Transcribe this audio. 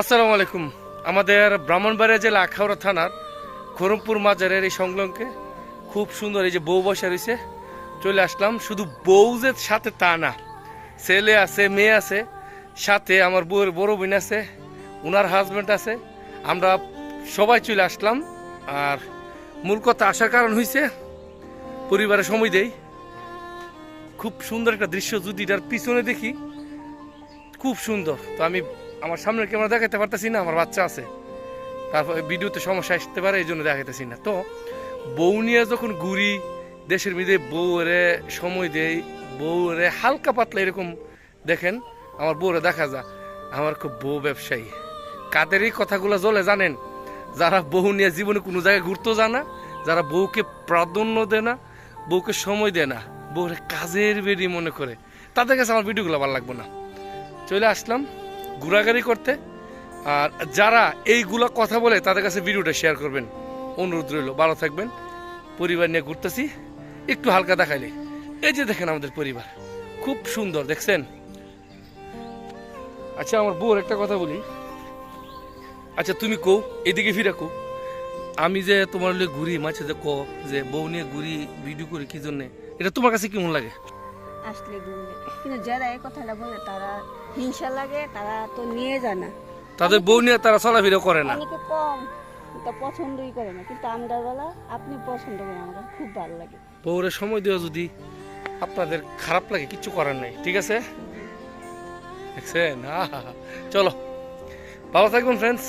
আসসালামু আলাইকুম। আমাদের ব্রাহ্মণবাড়িয়া জেলা আখাউড়া থানার খরমপুর মাজারের এই সংলগ্নকে খুব সুন্দর এই যে বউ বসে রয়েছে, চলে আসলাম। শুধু বউ যে সাথে তা না, ছেলে আছে, মেয়ে আছে, সাথে আমার বউয়ের বড় বোন আছে ওনার হাজব্যান্ড আছে, আমরা সবাই চলে আসলাম। আর মূল কথা আসার কারণ হয়েছে পরিবারে সময় দেই। খুব সুন্দর একটা দৃশ্য যদি এটার পিছনে দেখি, খুব সুন্দর। তো আমি আমার সামনের ক্যামেরা দেখাতে পারতেছি না, আমার বাচ্চা আছে। তারপর ভিডিওতে সমস্যা আসতে পারে, এই জন্য দেখাইতেছি না। তো, বউ নিয়ে যখন ঘুরি, দেশের মধ্যে বউরে সময় দেই, বউরে হালকা পাতলা এরকম দেখেন, আমার বউরে দেখা যা, আমার খুব বউ ব্যবসায়ী। কাদের এই কথাগুলো জ্বলে জানেন? যারা বউ নিয়ে জীবনে কোনো জায়গায় ঘুরতেও যায় না, যারা বউকে প্রাধান্য দেয় না, বউকে সময় দেয় না, বউরে কাজের বেরি মনে করে, তাদের কাছে আমার ভিডিওগুলো ভালো লাগবে না। চলে আসলাম। ঘোরাঘুরি করতে। আর যারা এইগুলো কথা বলে, তাদের কাছে ভিডিওটা শেয়ার করবেন। অনুরোধ রইল, ভালো থাকবেন। পরিবার নিয়ে ঘুরতেছি, একটু হালকা দেখাইলে। এই যে দেখেন আমাদের পরিবার, খুব সুন্দর, দেখছেন? আচ্ছা আমার বউর একটা কথা বলি। আচ্ছা তুমি কও, এদিকে ফিরে কও। আমি যে তোমার ঘুরি, মাঝে যে ক, যে বউ নিয়ে ঘুরি ভিডিও করি, কি জন্যে? এটা তোমার কাছে কেমন লাগে? আসলে ঘুরলে কিন্তু যারা এই কথাটা বলে তারা হিংসা লাগে তারা তো নিয়ে যায় না। তাদের বউ নিয়ে তারা চলাফেরা করে না। অনেকে কম তা পছন্দই করে না। কিন্তু আমরা বেলা আপনি পছন্দ করেন আমার কাছে খুব ভালো লাগে। বউরে সময় দেওয়া যদি আপনাদের খারাপ লাগে কিচ্ছু করার নাই ঠিক আছে? দেখছেন? চলো ভালো থাকবেন ফ্রেন্ডস